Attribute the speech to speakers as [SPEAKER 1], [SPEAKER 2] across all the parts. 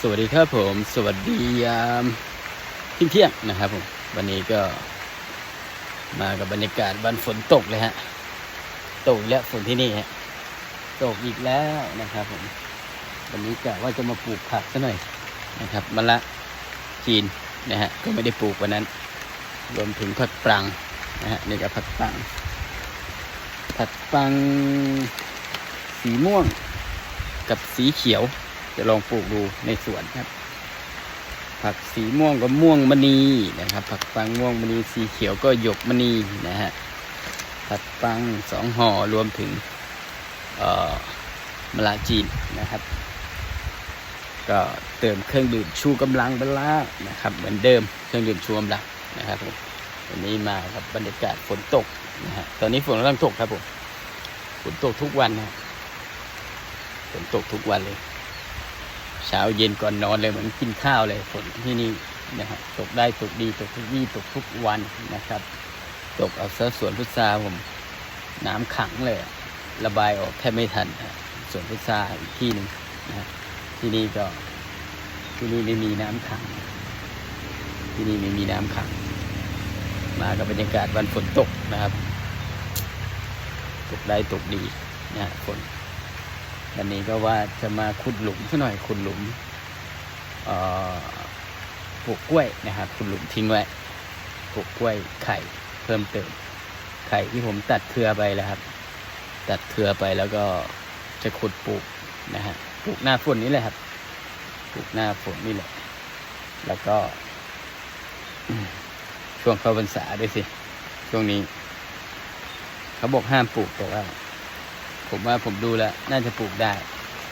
[SPEAKER 1] สวัสดีครับผม สวัสดียามเที่ยงเพียงนะครับผม วันนี้ก็มากับบรรยากาศวันฝนตกเลยฮะตกอีกแล้วฝนที่นี่ฮะ ตกอีกแล้วนะครับผม วันนี้กะว่าจะมาปลูกผักซะหน่อยนะครับมะละจีนนะฮะ ก็ไม่ได้ปลูกวันนั้น รวมถึงผักปรังนะฮะนี่ก็ผักปรัง ผักปัง สีม่วงกับสีเขียว จะลองปลูกดูในสวนครับ ผักสีม่วงก็ม่วงมณีนะครับ ผักปังม่วงมณีสีเขียวก็หยกมณีนะฮะผักปังสองห่อรวมถึงเอ่อมะละจีนนะครับ ก็เติมเครื่องดื่มชูกำลังไปแล้วนะครับ เหมือนเดิมเครื่องดื่มชูกำลังนะครับผมวันนี้มากับบรรยากาศฝนตกนะฮะตอนนี้ฝนกำลังตกครับผมฝนตกทุกวันนะฝนตกทุกวันเลย เช้าเย็นก่อนนอนเลยเหมือนกินข้าวเลยฝนที่นี่นะฮะตกได้ตกดีตกทุกวี่ตกทุกวันนะครับ ตกเอาซะสวนพุทราผมน้ำขังเลย ระบายออกแทบไม่ทันสวนพุทราอีกที่หนึ่งนะฮะที่นี่ก็ที่นี่ไม่มีน้ำขัง ที่นี่ไม่มีน้ำขัง มากับบรรยากาศวันฝนตกนะครับ ตกได้ตกดีนะฮะฝน วันนี้ก็ว่าจะมาขุดหลุมซะหน่อยขุดหลุมปลูกกล้วยนะครับขุดหลุมทิ้งไว้ปลูกกล้วยไข่เพิ่มเติม ไข่ที่ผมตัดเครือไปแล้วครับ ตัดเครือไปแล้วก็จะขุดปลูกนะฮะปลูกหน้าฝนนี่แหละครับปลูกหน้าฝนนี่แหละ แล้วก็ช่วงเข้าพรรษาด้วยสิ ช่วงนี้ เขาบอกห้ามปลูกแต่ว่า ผมว่าผมดูแล้ว น่าจะปลูกได้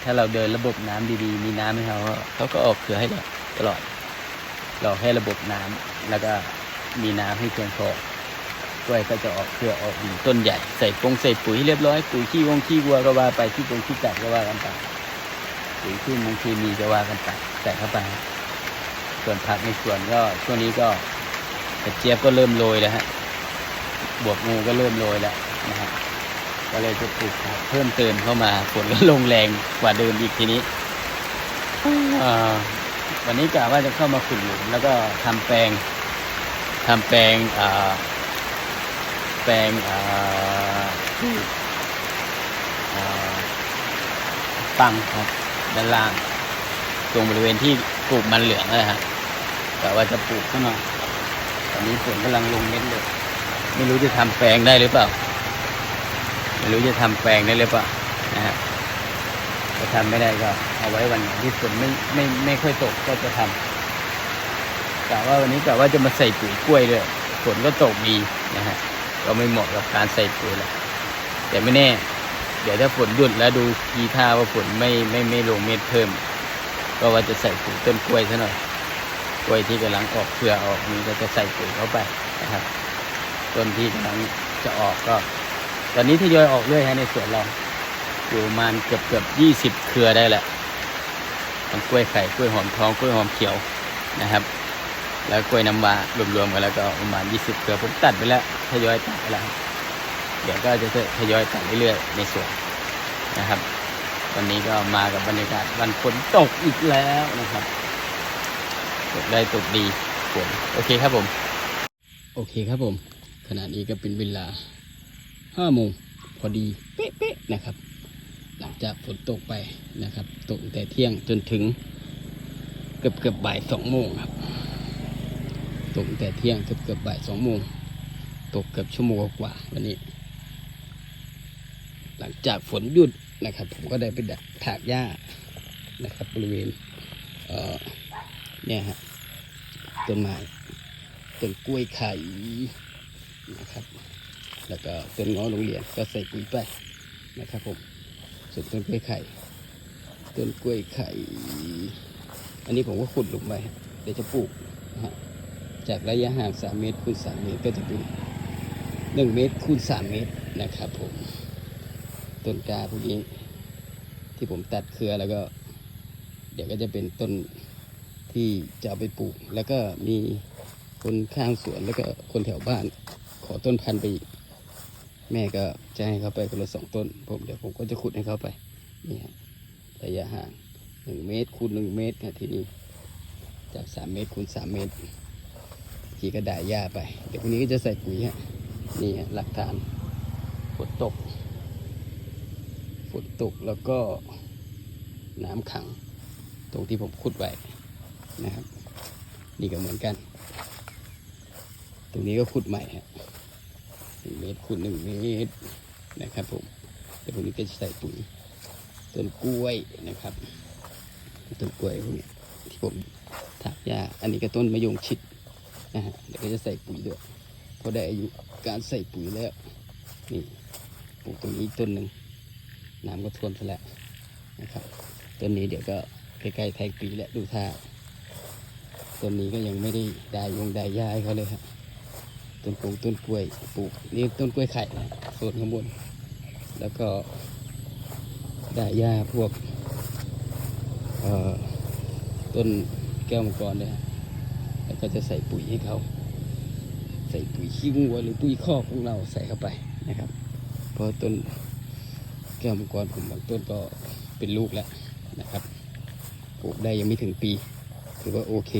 [SPEAKER 1] ถ้าเราเดินระบบน้ำดีๆ มีน้ำให้เขาเขาก็ออกเครือให้เราตลอดรอให้ระบบน้ำแล้วก็มีน้ำให้เพียงพอกล้วยก็จะออกเครือออกต้นใหญ่ใส่ปงใส่ปุ๋ยเรียบร้อยปุ๋ยขี้วงขี้วัวก็ว่าไปขี้วงขี้ไก่ก็ว่ากันไปปุ๋ยขี้มงเคมีก็ว่ากันไปใส่เข้าไป ส่วนผักในสวนก็ช่วงนี้ก็กระเจี๊ยบก็เริ่มโรยแล้วฮะบวกงูก็เริ่มโรยแล้วนะฮะ ก็เลยจะปลูกผักเพิ่มเติมเข้ามาฝนก็ลงแรงกว่าเดิมอีกทีนี้อ่าวันนี้กะว่าจะเข้ามาขุดหลุมแล้วก็ทำแปลงทำแปลงอ่าแปลงอ่าปลูกอ่าปังครับด้านล่าง ตรงบริเวณที่ปลูกมันเหลืองนั่นแหละฮะกะว่าจะปลูกข้างนอกตอนนี้ฝนกำลังลงเม็ดเลย ไม่รู้จะทำแปลงได้หรือเปล่า ไม่รู้จะทำแปลงได้หรือเปล่านะฮะถ้าทำไม่ได้ก็เอาไว้วันที่ฝนไม่ไม่ไม่ค่อยตกก็จะทำกะว่าวันนี้กะว่าจะมาใส่ปุ๋ยกล้วยด้วยฝนก็ตกดีนะฮะก็ไม่เหมาะกับการใส่ปุ๋ยแล้วแต่ไม่แน่ เดี๋ยวถ้าฝนหยุดแล้วดูทีท่าว่าฝนไม่ไม่ไม่ลงเม็ดเพิ่ม ก็ว่าจะใส่ปุ๋ยต้นกล้วยซะหน่อยกล้วยที่กำลังออกเครือออกนี้ก็จะใส่ปุ๋ยเข้าไปนะครับ ต้นที่กำลังจะออกก็ ตอนนี้ทยอยออกเรื่อยฮะในสวนเราอยู่ประมาณเกือบเกือบยี่สิบเครือได้แหละทั้งกล้วยไข่กล้วยหอมทองกล้วยหอมเขียวนะครับ แล้วกล้วยน้ำว้ารวมๆกันแล้วก็ประมาณยี่สิบเครือผมตัดไปแล้วทยอยตัดไปแล้วเดี๋ยวก็จะทยอยตัดเรื่อยๆในสวนนะครับวันนี้ก็มากับบรรยากาศวันฝนตกอีกแล้วนะครับตกได้ตกดีฝนโอเคครับผม โอเคครับผม ขณะนี้ก็เป็นเวลา ห้าโมงพอดีเป๊ะๆนะครับ หลังจากฝนตกไปนะครับตกตั้งแต่เที่ยงจนถึงเกือบเกือบบ่ายสองโมงครับ ตกตั้งแต่เที่ยงเกือบเกือบบ่ายสองโมงตกเกือบชั่วโมงกว่าวันนี้ หลังจากฝนหยุดนะครับ ผมก็ได้ไปดักถากหญ้านะครับบริเวณเอ่อเนี่ยฮะต้นไม้ต้นกล้วยไข่นะครับ แล้วก็ต้นง้อโรงเรียนก็ใส่ปุ๋ยไปนะครับผมส่วนต้นกล้วยไข่ ต้นกล้วยไข่ อันนี้ผมก็ขุดลงไปเดี๋ยวจะปลูกนะฮะจากระยะห่าง 3 เมตรคูณ3เมตรก็จะเป็น 1 เมตรคูณ3 เมตรนะครับผม ต้นกาพวกนี้ที่ผมตัดเครือแล้วก็ เดี๋ยวก็จะเป็นต้นที่จะเอาไปปลูก แล้วก็มีคนข้างสวนแล้วก็คนแถวบ้าน ขอต้นพันธุ์ไปอีก แม่ก็จะให้เขาไปคนละสองต้น ผมเดี๋ยวผมก็จะขุดให้เขาไป นี่ฮะระยะห่างหนึ่งเมตรคูณหนึ่งเมตรนะทีนี้ จากสามเมตรคูณสามเมตร ทีก็ด่าหญ้าไป เดี๋ยวพรุ่งนี้ก็จะใส่ปุ๋ยฮะ นี่ฮะหลักฐานฝนตกฝนตกแล้วก็น้ำขัง ตรงที่ผมขุดไว้นะครับ นี่ก็เหมือนกัน ตรงนี้ก็ขุดใหม่ฮะ หนึ่งเมตรคูณหนึ่งเมตรนะครับผมเดี๋ยวพรุ่งนี้ก็จะใส่ปุ๋ยต้นกล้วยนะครับต้นกล้วยพวกนี้ที่ผมถากหญ้าอันนี้ก็ต้นมะยงชิดนะฮะเดี๋ยวก็จะใส่ปุ๋ยด้วยพอได้อายุการใส่ปุ๋ยแล้วนี่ปลูกตรงนี้ต้นหนึ่งน้ำก็ท่วมซะแล้วนะครับต้นนี้เดี๋ยวก็ใกล้ๆแทงปีแล้วดูท่าต้นนี้ก็ยังไม่ได้ได้ยงได้ย้ายเขาเลยครับ ต้นปูต้นกล้วยปลูกนี่ต้นกล้วยไข่นะโซนข้างบน แล้วก็ได้หญ้าพวกต้นแก้วมังกรเนี่ยฮะแล้วก็จะใส่ปุ๋ยให้เขา ใส่ปุ๋ยขี้วัวหรือปุ๋ยคอกของเราใส่เข้าไปนะครับ เพราะต้นแก้วมังกรผมบางต้นก็เป็นลูกแล้วนะครับ ปลูกได้ยังไม่ถึงปี ถือว่าโอเค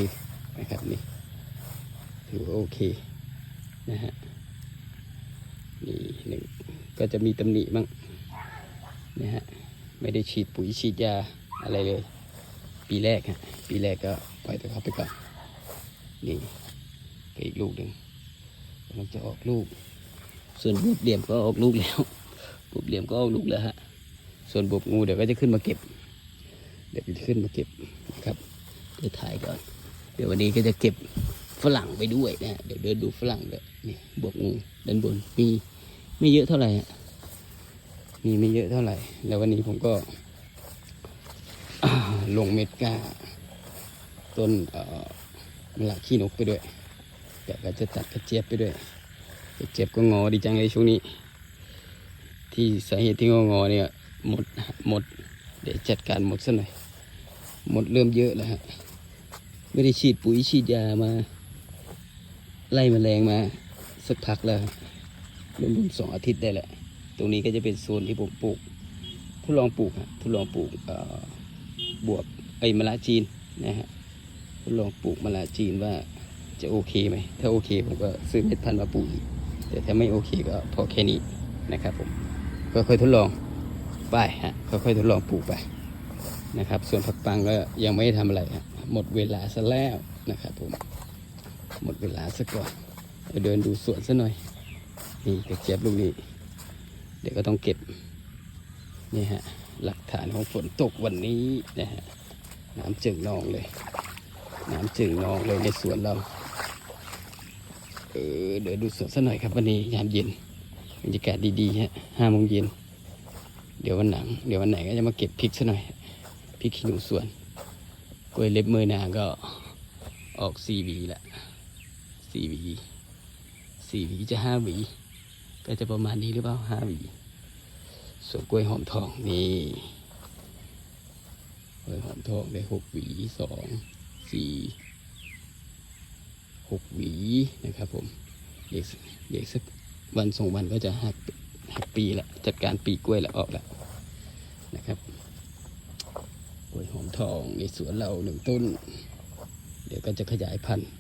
[SPEAKER 1] นะครับนี่ ถือว่าโอเค นะฮะนี่หนึ่งก็จะมีตำหนิบ้างนะฮะไม่ได้ฉีดปุ๋ยฉีดยาอะไรเลย ปีแรกฮะปีแรกก็ปล่อยแต่เขาไปก่อนนี่ก็อีกลูกหนึ่งกำลังจะออกลูก ส่วนบวบเหลี่ยมก็ออกลูกแล้วบวบเหลี่ยมก็ออกลูกแล้วฮะส่วนบวบงูเดี๋ยวก็จะขึ้นมาเก็บ เดี๋ยวจะขึ้นมาเก็บนะครับเดี๋ยวถ่ายก่อน เดี๋ยววันนี้ก็จะเก็บ ฝรั่งไปด้วยนะฮะเดี๋ยวเดินดูฝรั่งเลยนี่บวบงูด้านบนมีไม่เยอะเท่าไหร่มีไม่เยอะเท่าไหร่ แล้ววันนี้ผมก็ลงเม็ดก้า ต้นเอ่อมละขี้นกไปด้วยแต่ก็จะตัดกระเจี๊ยบไปด้วยกระเจี๊ยบก็งอดีจังเลยช่วงนี้ ที่สาเหตุที่งองอเนี่ยหมดหมด เดี๋ยวจัดการหมดซะหน่อยหมดเริ่มเยอะแล้วฮะไม่ได้ฉีดปุ๋ยฉีดยามา ไล่แมลงมา สักพักแล้วรวมๆสองอาทิตย์ได้แหละ ตรงนี้ก็จะเป็นโซนที่ผมปลูกทดลองปลูกฮะทดลองปลูกบวบไอ้มะละจีนนะฮะทดลองปลูกมะละจีนว่าจะโอเคไหม ถ้าโอเคผมก็ซื้อเม็ดพันธุ์มาปลูกแต่ถ้าไม่โอเคก็พอแค่นี้นะครับผมก็ค่อยๆทดลองไปฮะค่อยๆทดลองปลูกไปนะครับ ส่วนผักปังก็ยังไม่ได้ทำอะไรฮะหมดเวลาซะแล้วนะครับผม หมดเวลาซะก่อนเดเดินดูสวนซะหน่อย นี่กระเจี๊ยบลูกนี้ เดี๋ยวก็ต้องเก็บ นี่ฮะ หลักฐานของฝนตกวันนี้นะฮะ น้ำจึงนองเลย น้ำจึงนองเลยในสวนเรา เออ เดี๋ยวดูสวนสักหน่อยครับวันนี้ยามเย็นบรรยากาศดีๆฮะห้าโมงเย็น เดี๋ยววันหลัง เดี๋ยววันไหนก็จะมาเก็บพริกสักหน่อย พริกขี้หนูสวน กล้วยเล็บมือนางก็ออกสี่หวีละ สี่หวีสี่หวีจะห้าหวี ก็จะประมาณนี้หรือเปล่าห้าหวีส่วนกล้วยหอมทองนี่กล้วยหอมทองได้หกหวีสองสี่หกหวีนะครับผมเด็กเด็กสักวันสองวันก็จะหักหักปีละจัดการปีกล้วยละออกละนะครับกล้วยหอมทองในสวนเราหนึ่งต้น เดี๋ยวก็จะขยายพันธุ์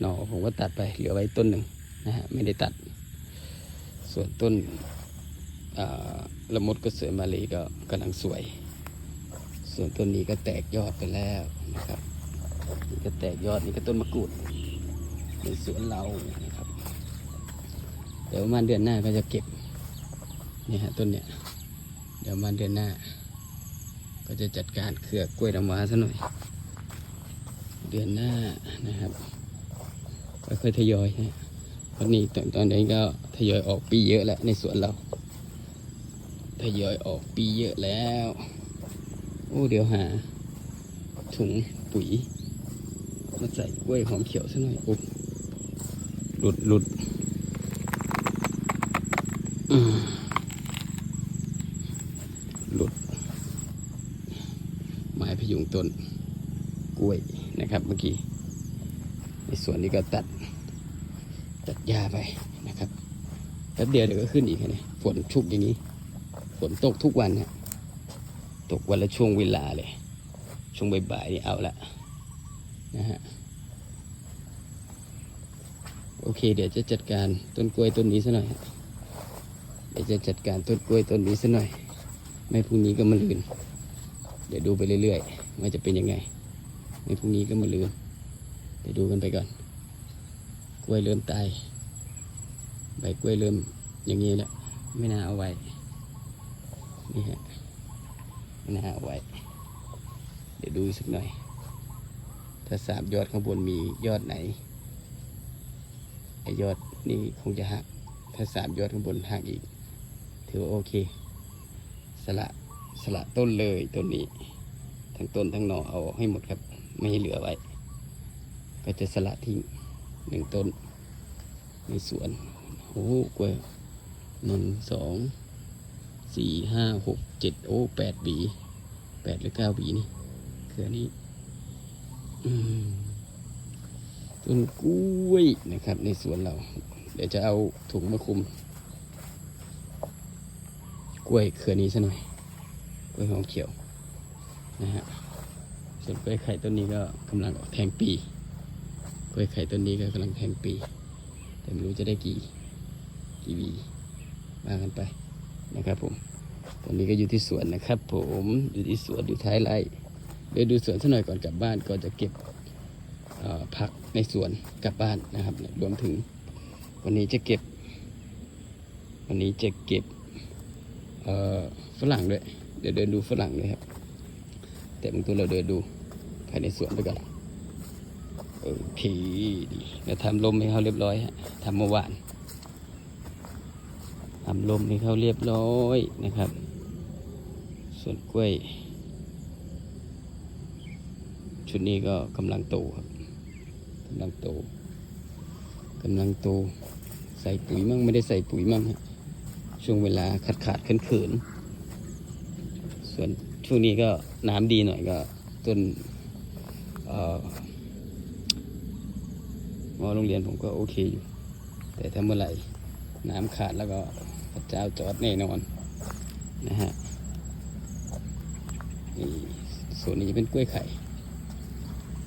[SPEAKER 1] หน่อผมก็ตัดไปเหลือไว้ต้นหนึ่งนะฮะไม่ได้ตัด ส่วนต้นละมุดก็เสือมาลีก็กำลังสวย ส่วนต้นนี้ก็แตกยอดไปแล้วนะครับนี่ก็แตกยอดนี่ก็ต้นมะกรูดในสวนเรานะครับ เดี๋ยวมาเดือนหน้าก็จะเก็บนี่ฮะต้นเนี้ยเดี๋ยวมาเดือนหน้า ก็จะจัดการเครือกล้วยนำว้าซะหน่อย เดือนหน้านะครับ ค่อยๆทยอยฮะตอนนี้ตอนตอนนี้ก็ทยอยออกปีเยอะแล้วในสวนเราทยอยออกปีเยอะแล้วโอ้เดี๋ยวหา ถุงปุ๋ยมาใส่กล้วยหอมเขียวซะหน่อยโอ้หลุดหลุดหลุด ไม้พยุงต้นกล้วยนะครับเมื่อกี้ ส่วนนี้ก็ตัดตัดหญ้าไปนะครับแป๊บเดียวเดี๋ยวก็ขึ้นอีกนะฝนชุกอย่างนี้ ฝนตกทุกวันฮะตกวันละช่วงเวลาเลย ช่วงบ่ายๆนี่เอาละนะฮะโอเค เดี๋ยวจะจัดการต้นกล้วยต้นนี้ซะหน่อย เดี๋ยวจะจัดการต้นกล้วยต้นนี้ซะหน่อย ไม่พรุ่งนี้ก็มาลืน เดี๋ยวดูไปเรื่อยๆว่าจะเป็นยังไง ไม่พรุ่งนี้ก็มาลืน เดี๋ยวดูกันไปก่อน กล้วยเริ่มตาย ใบกล้วยเริ่มอย่างนี้แล้วไม่น่าเอาไว้ นี่ฮะ ไม่น่าเอาไว้ เดี๋ยวดูอีกสักหน่อย ถ้าสามยอดข้างบนมียอดไหนไอยอดนี่คงจะหัก ถ้าสามยอดข้างบนหักอีก ถือว่าโอเค สละสละต้นเลยต้นนี้ ทั้งต้นทั้งหน่อเอาให้หมดครับ ไม่ให้เหลือไว้ ก็จะสละทิ้งหนึ่งต้น ในสวนโอ้โหกล้วยหนึ่งสองสี่ห้าหกเจ็ดโอ้แปดหวีแปดหรือเก้าหวีนี่คืออันนี้ต้นกล้วยนะครับ ในสวนเรา เดี๋ยวจะเอาถุงมาคุม กล้วยเครือนี้ซะหน่อย กล้วยหอมเขียวนะฮะส่วนกล้วยไข่ต้นนี้ก็กำลังออกแทงปี กล้วยไข่ต้นนี้ก็กำลังแทงปี แต่ไม่รู้จะได้กี่กี่วีว่ากันไปนะครับผม ตอนนี้ก็อยู่ที่สวนนะครับ ผมอยู่ที่สวนอยู่ท้ายไร่เดี๋ยวดูสวนสักหน่อยก่อนกลับบ้านก็จะเก็บผักในสวนกลับบ้านนะครับ รวมถึง วันนี้จะเก็บ วันนี้จะเก็บฝรั่งด้วย เดี๋ยวเดินดูฝรั่งด้วยครับ แต่บางตัวเราเดินดูภายในสวนไปก่อน อเคดีแล้วทำลมให้เขาเรียบร้อยฮะทำเมื่อวานทำลมให้เขาเรียบร้อยนะครับ ส่วนกล้วย ชุดนี้ก็กำลังโตครับกำลังโตกำลังโตใส่ปุ๋ยมั่งไม่ได้ใส่ปุ๋ยมั่งฮะช่วงเวลาขาดขาดเขินเขินๆส่วนช่วงนี้ก็น้ำดีหน่อยก็ต้นเอ่อ มอโรงเรียนผมก็โอเคอยู่ แต่ถ้าเมื่อไหร่น้ำขาดแล้วก็พระเจ้าจอดแน่นอนนะฮะนี่ส่วนนี้เป็นกล้วยไข่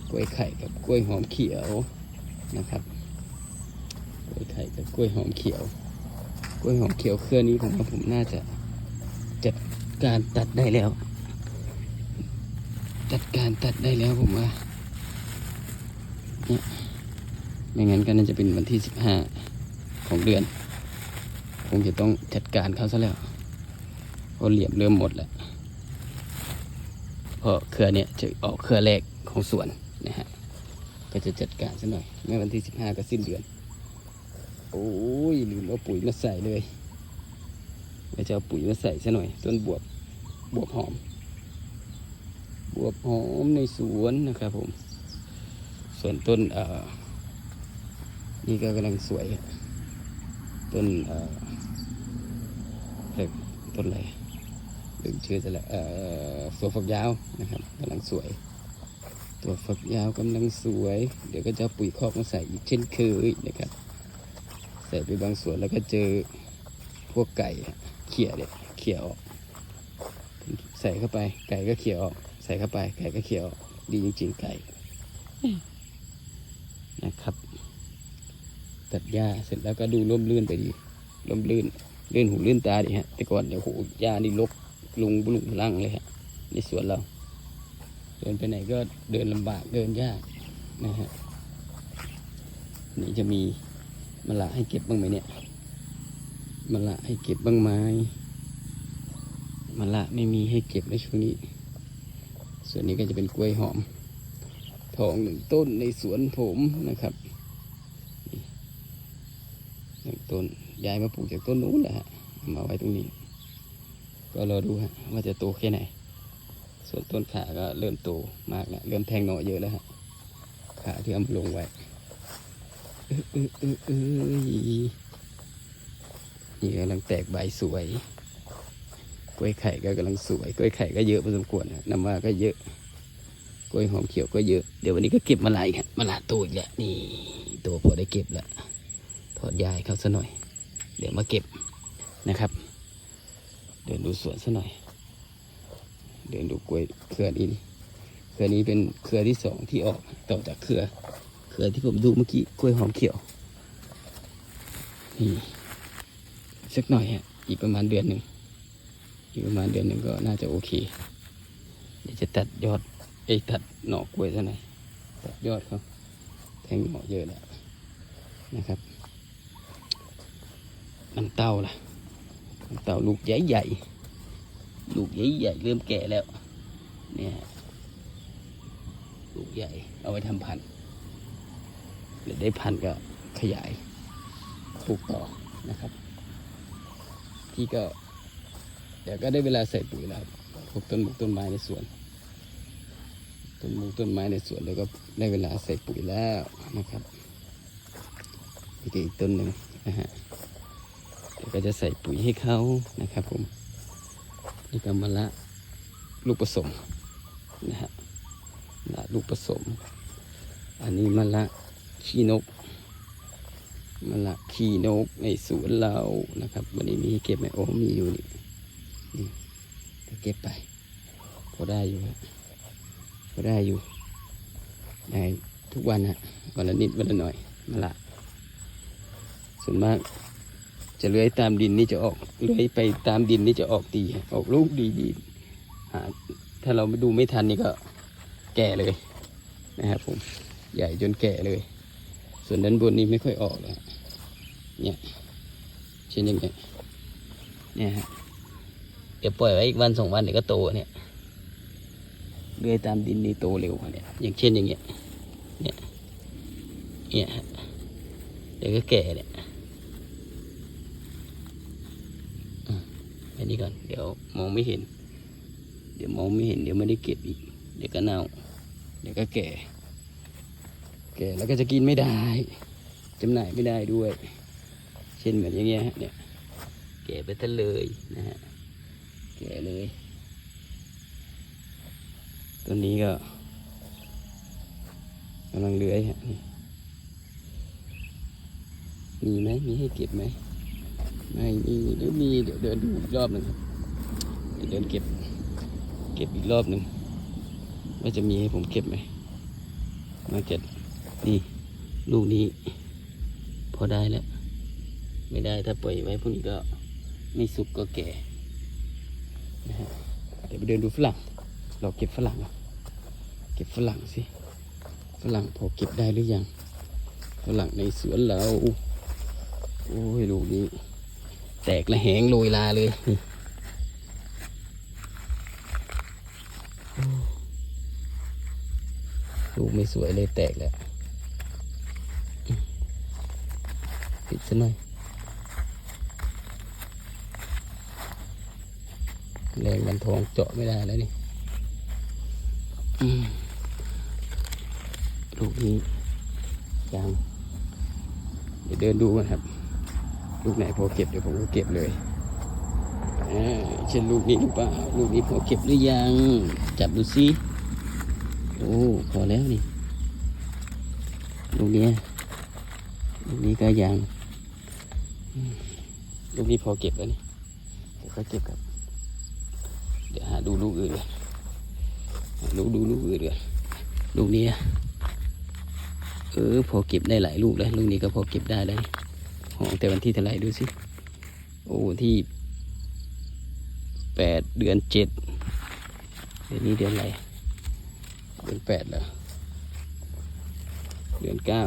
[SPEAKER 1] กล้วยไข่กับกล้วยหอมเขียวนะครับ กล้วยไข่กับกล้วยหอมเขียว กล้วยหอมเขียวเครือนี้ผมว่าผมน่าจะจัดการตัดได้แล้ว จัดการตัดได้แล้วผมว่าเนี่ย ไม่งั้นก็น่าจะเป็นวันที่สิบห้าของเดือน คงจะต้องจัดการเขาซะแล้วเพราะเหลี่ยมเริ่มหมดแล้วเพราะเครือเนี่ยจะออกเครือแรกของสวนนะฮะก็จะจัดการซะหน่อยเมื่อวันที่สิบห้าก็สิ้นเดือน โอ้ยลืมเอาปุ๋ยมาใส่เลยเดี๋ยวจะเอาปุ๋ยมาใส่ซะหน่อย ต้นบวบบวบหอม บวบหอมในสวนนะครับผม ส่วนต้นเอ่อ นี่ก็กำลังสวย ต้นเอ่อเรียกต้นอะไรลืมชื่อจะล้วเอ่อตัวฝักยาวนะครับกำลังสวย ตัวฝักยาวกำลังสวย เดี๋ยวก็จะปุ๋ยคอกมาใส่อีกเช่นเคยนะครับ ใส่ไปบางส่วนแล้วก็เจอพวกไก่เขี่ยเนี่ยเขี่ยออกใส่เข้าไป ไก่ก็เขี่ยออกใส่เข้าไป ไก่ก็เขี่ยออกดีจริงๆไก่นะครับ ตัดหญ้าเสร็จแล้วก็ดูร่มรื่นไปดีร่มรื่นลื่นหูลื่นตาดีฮะแต่ก่อนเดี๋ยวโหหญ้านี่ลกลุงบุลุงลังเลยฮะในสวนเรา เดินไปไหนก็เดินลำบากเดินยากนะฮะนี่จะมีมะละให้เก็บบ้างไหมเนี่ยมะละให้เก็บบ้างไหมมะละไม่มีให้เก็บในช่วงนี้ ส่วนนี้ก็จะเป็นกล้วยหอม ทองหนึ่งต้นในสวนผมนะครับ ต้นย้ายมาปลูกจากต้นนู้นแหละฮะมาไว้ตรงนี้ ก็รอดูฮะว่าจะโตแค่ไหน ส่วนต้นขาก็เริ่มโตมากแล้วเริ่มแทงหน่อเยอะแล้วฮะขาที่เอามาลงไว้เออเออเออเออนี่กำลังแตกใบสวยกล้วยไข่ก็กำลังสวยกล้วยไข่ก็เยอะพอสมควรนะน้ำว่าก็เยอะกล้วยหอมเขียวก็เยอะ เดี๋ยววันนี้ก็เก็บมาหลายครับมาละตัวอีกแล้วนี่ตัวพอได้เก็บแล้ว ถอดยายเขาซะหน่อย เดี๋ยวมาเก็บนะครับ เดินดูสวนซะหน่อย เดินดูกล้วยเครือนี้เครือนี้เป็นเครือที่สองที่ออกต่อจากเครือ เครือที่ผมดูเมื่อกี้กล้วยหอมเขียวนี่สักหน่อยฮะอีกประมาณเดือนหนึ่งอีกประมาณเดือนหนึ่งก็น่าจะโอเค เดี๋ยวจะตัดยอดไอ้ตัดหน่อกล้วยซะหน่อยตัดยอดเขาแทงหน่อเยอะแล้วนะครับ น้ำเต้าล่ะน้ำเต้าลูกใหญ่ๆลูกใหญ่ๆเริ่มแก่แล้ว เนี่ย ลูกใหญ่เอาไว้ทำพันธุ์เดี๋ยวได้พันธุ์ก็ขยายปลูกต่อนะครับ ที่ก็ เดี๋ยวก็ได้เวลาใส่ปุ๋ยแล้วพวกต้นมกต้นไม้ในสวน ต้นมกต้นไม้ในสวนแล้วก็ได้เวลาใส่ปุ๋ยแล้วนะครับอีกต้นหนึ่งนะฮะ ก็จะใส่ปุ๋ยให้เขานะครับผมนี่ก็มะละลูกผสมนะฮะละลูกผสม อันนี้มะละขี้นกมะละขี้นกในสวนเรานะครับ วันนี้มีเก็บไหมโอ้มีอยู่นี่นี่เดี๋ยวเก็บไปพอได้อยู่ฮะพอได้อยู่ได้ทุกวันฮะวันละนิดวันละหน่อยมะละส่วนมาก จะเลื้อยตามดินนี่จะออกเลื้อยไปตามดินนี่จะออกดีออกลูกดีดีถ้าเราไม่ดูไม่ทันนี่ก็แก่เลยนะครับผมใหญ่จนแก่เลย ส่วนด้านบนนี้ไม่ค่อยออกเลยฮะเนี่ยเช่นอย่างเงี้ยเนี่ยฮะเดี๋ยวปล่อยไว้อีกวันสองวันเดี๋ยวก็โตเนี่ยเลื้อยตามดินนี่โตเร็วกว่าเนี่ยอย่างเช่นอย่างเงี้ยเนี่ยเนี่ยฮะเดี๋ยวก็แก่เนี่ยอืม อันนี้ก่อน เดี๋ยวมองไม่เห็น เดี๋ยวมองไม่เห็น เดี๋ยวไม่ได้เก็บอีก เดี๋ยวก็เน่า เดี๋ยวก็แก่ แก่แล้วก็จะกินไม่ได้จำหน่ายไม่ได้ด้วย เช่นเหมือนอย่างเงี้ยฮะเนี่ย แก่ไปทะเลยนะฮะ แก่เลยต้นนี้ก็กำลังเลื้อยฮะนี่มีไหมมีให้เก็บไหม ไม่มีหรือมีเดี๋ยวเดินดูอีกรอบหนึ่งครับเดี๋ยวเดินเก็บ เก็บอีกรอบหนึ่งว่าจะมีให้ผมเก็บไหมมาเก็บนี่ ลูกนี้ พอได้แล้ว ไม่ได้ถ้าปล่อยไว้พวกนี้ก็ไม่สุกก็แก่นะฮะเดี๋ยวไปเดินดูฝรั่ง เราเก็บฝรั่งเก็บฝรั่งสิฝรั่งพอเก็บได้หรือยังฝรั่งในสวนเรา โอ้ยลูกนี้ แตกและแหงโรยลาเลยนี่ลูกไม่สวยเลยแตกแล้วปิดซะหน่อยแรงกันทองเจาะไม่ได้แล้วนี่ลูกนี้ยังเดี๋ยวเดินดูกันครับ ลูกไหนพอเก็บเดี๋ยวผมก็เก็บเลยเช่นลูกนี้หรือเปล่าลูกนี้พอเก็บหรือยัง จับดูสิโอ้พอแล้วนี่ลูกนี้ลูกนี้ก็ยังลูกนี้พอเก็บแล้วนี่เดี๋ยวก็เก็บครับ เดี๋ยวหาดูลูกอื่นลยหาดูดูลูกอื่นเลยลูกนี้เออพอเก็บได้หลายลูกแล้วลูกนี้ก็พอเก็บได้แล้ว นี่ของแต่วันที่เท่าไหร่ดูสิ โอ้ที่แปดเดือนเจ็ดเดือนนี้เดือนอะไร เดือนแปดเหรอ เดือนเก้า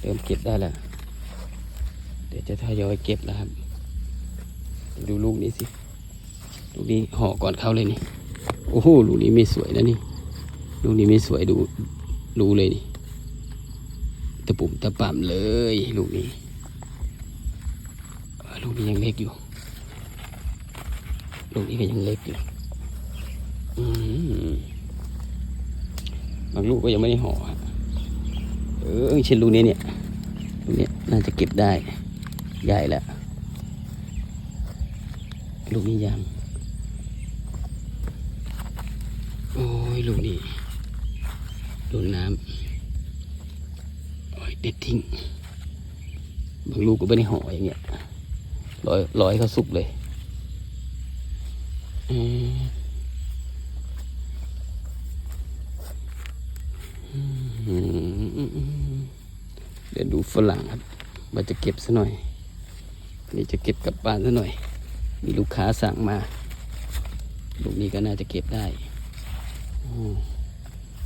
[SPEAKER 1] เริ่มเก็บได้แล้วเดี๋ยวจะทยอยเก็บแล้วครับ ดูลูกนี้สิ ลูกนี้ห่อก่อนเข้าเลยนี่ โอ้โห ลูกนี้ไม่สวยนะนี่ ลูกนี้ไม่สวยดูดูเลยนี่ ตะปุ่มตะป่ำเลย ลูกนี้ ลูกนี้ยังเล็กอยู่ ลูกนี้ก็ยังเล็กอยู่บางลูกก็ยังไม่ได้ห่อเออเช่นลูกนี้เนี่ยลูกนี้น่าจะเก็บได้ ใหญ่แล้ว ลูกนี้ยัง โอ้ย ลูกนี้โดนน้ำ เด็ดทิ้งบางลูกก็ไม่ได้ห่ออย่างเงี้ยลอยลอยเขาสุกเลยเดี๋ยวดูฝรั่งครับว่าจะเก็บซะหน่อย นี่จะเก็บกลับบ้านซะหน่อย มีลูกค้าสั่งมา ลูกนี้ก็น่าจะเก็บได้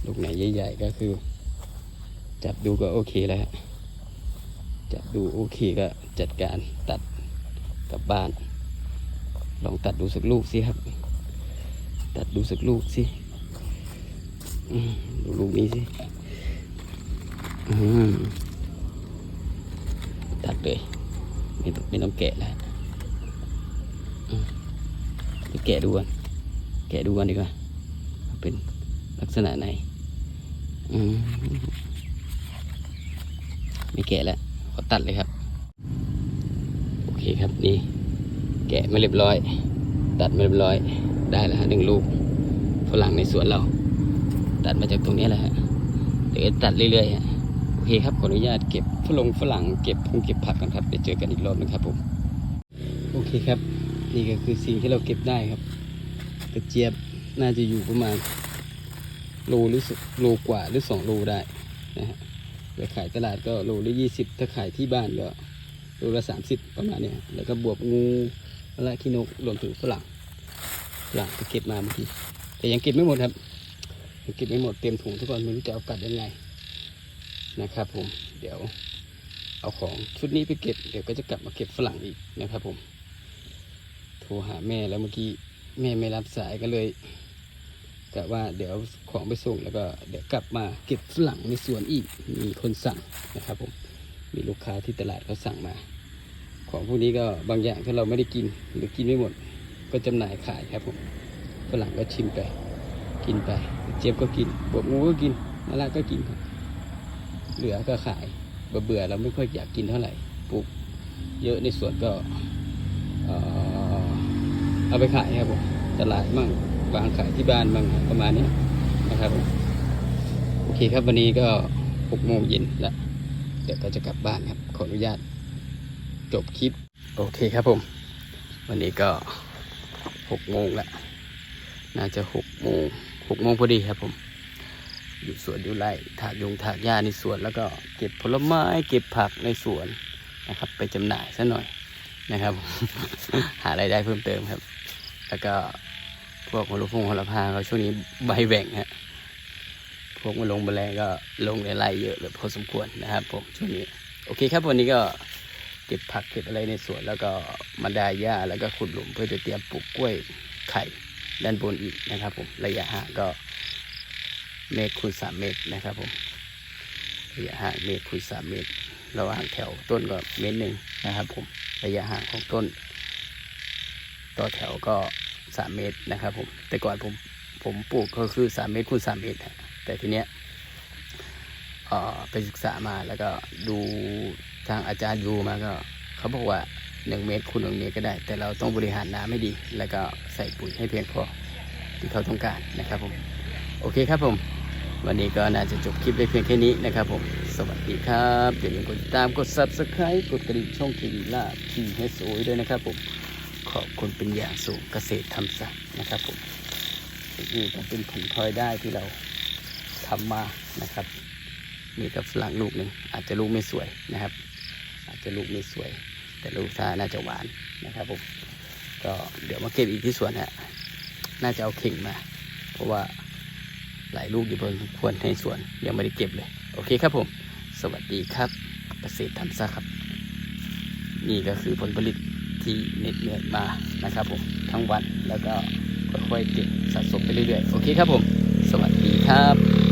[SPEAKER 1] ลูกไหนใหญ่ ๆ ก็คือ จับดูก็โอเคแล้วจับดูโอเคก็จัดการตัดกลับบ้าน ลองตัดดูสักลูกสิครับ ตัดดูสักลูกสิดูลูกนี้สิอืมตัดเลยไม่ต้องไม่ต้องแกะแล้วอืมไปแกะดูกันแกะดูกันดีกว่า เป็นลักษณะไหน อืม ไม่แกะแล้วขอตัดเลยครับ โอเคครับนี่แกะมาเรียบร้อย ตัดมาเรียบร้อย ได้แล้วฮะหนึ่งลูกฝรั่งในสวนเรา ตัดมาจากตรงนี้แหละฮะเดี๋ยวตัดเรื่อยๆฮะโอเคครับขออนุญาตเก็บฝรั่งฝรั่งเก็บพงเก็บผักกันครับเดี๋ยวเจอกันอีกรอบนึงครับผมโอเคครับ นี่ก็คือสิ่งที่เราเก็บได้ครับ กระเจี๊ยบน่าจะอยู่ประมาณโลหรือโลกว่าหรือสองโลได้นะฮะ ไปขายตลาดก็โลละยี่สิบถ้าขายที่บ้านก็โลละสามสิบประมาณเนี้ยแล้วก็บวกงูและขี้นกรวมถึงฝรั่งฝรั่งที่เก็บมาเมื่อกี้แต่ยังเก็บไม่หมดครับยังเก็บไม่หมดเต็มถุงทุกคนไม่รู้จะเอากลับยังไงนะครับผมเดี๋ยวเอาของชุดนี้ไปเก็บเดี๋ยวก็จะกลับมาเก็บฝรั่งอีกนะครับผมโทรหาแม่แล้วเมื่อกี้แม่ไม่รับสายก็เลย กะว่าเดี๋ยวของไปส่งแล้วก็เดี๋ยวกลับมาเก็บฝรั่งในสวนอีกมีคนสั่งนะครับผมมีลูกค้าที่ตลาดเขาสั่งมา ของพวกนี้ก็บางอย่างที่เราไม่ได้กินหรือกินไม่หมด ก็จำหน่ายขายครับผมฝรั่งก็ชิมไป กินไป เจี๊ยบก็กินบวกงูก็กินมะระก็กินครับเหลือก็ขายเบื่อเบื่อเราไม่ค่อยอยากกินเท่าไหร่ปลูกเยอะในสวนก็เอาไปขายครับผมตลาดมั่ง วางขายที่บ้านมั่งประมาณนี้นะครับ โอเคครับวันนี้ก็หกโมงเย็นละเดี๋ยวก็จะกลับบ้านครับ ขออนุญาตจบคลิป โอเคครับผม วันนี้ก็หกโมงละน่าจะหกโมงหกโมงพอดีครับผม อยู่สวนอยู่ไร่ถากยงถากหญ้าในสวนแล้วก็เก็บผลไม้เก็บผักในสวนนะครับ ไปจำหน่ายซะหน่อยนะครับ หารายได้เพิ่มเติมครับ แล้วก็ พวกมะลุฟงมะละพาเขาช่วงนี้ใบแบ่งฮะพวกมาลงแมลงก็ลงในไร่เยอะเลยพอสมควรนะครับผมช่วงนี้ โอเคครับวันนี้ก็เก็บผักเก็บอะไรในสวนแล้วก็มาดาหญ้าแล้วก็ขุดหลุมเพื่อจะเตรียมปลูกกล้วยไข่ด้านบนอีกนะครับ ผมระยะห่างก็เมตรคูณสามเมตรนะครับ ผมระยะห่างเมตรคูณสามเมตรระหว่างแถวต้นก็เมตรหนึ่งนะครับ ผมระยะห่างของต้น ต่อแถวก็ สามเมตรนะครับผมแต่ก่อนผมผมปลูกก็คือสามเมตรคูณสามเมตร แต่ทีเนี้ยไปศึกษามาแล้วก็ดูทางอาจารย์ยูมาก็เขาบอกว่าหนึ่งเมตรคูณหนึ่งเมตรก็ได้ แต่เราต้องบริหารน้ำให้ดี แล้วก็ใส่ปุ๋ยให้เพียงพอที่เขาต้องการนะครับผมโอเคครับผม วันนี้ก็น่าจะจบคลิปได้เพียงแค่นี้นะครับผม สวัสดีครับอย่าลืมกดติดตามกด subscribe กดกระดิ่งช่องทีวีล่าทีเอสโอด้วยนะครับผม ขอบคุณเป็นอย่างสูงเกษตรทำสักนะครับผมนี่ต้องเป็นผลพลอยได้ที่เราทำมานะครับนี่กับฝรั่งลูกหนึ่งอาจจะลูกไม่สวยนะครับ อาจจะลูกไม่สวย แต่ลูกท่าน่าจะหวานนะครับผมก็เดี๋ยวมาเก็บอีกที่สวนฮะน่าจะเอาเข่งมา เพราะว่าหลายลูกอยู่บนควรในสวนยังไม่ได้เก็บเลย โอเคครับผม สวัสดีครับเกษตรทำซะครับ นี่ก็คือผลผลิต ที่เหน็ดเหนื่อยมานะครับผมทั้งวันแล้วก็ค่อยๆเก็บสะสมไปเรื่อยๆ โอเคครับผม สวัสดีครับ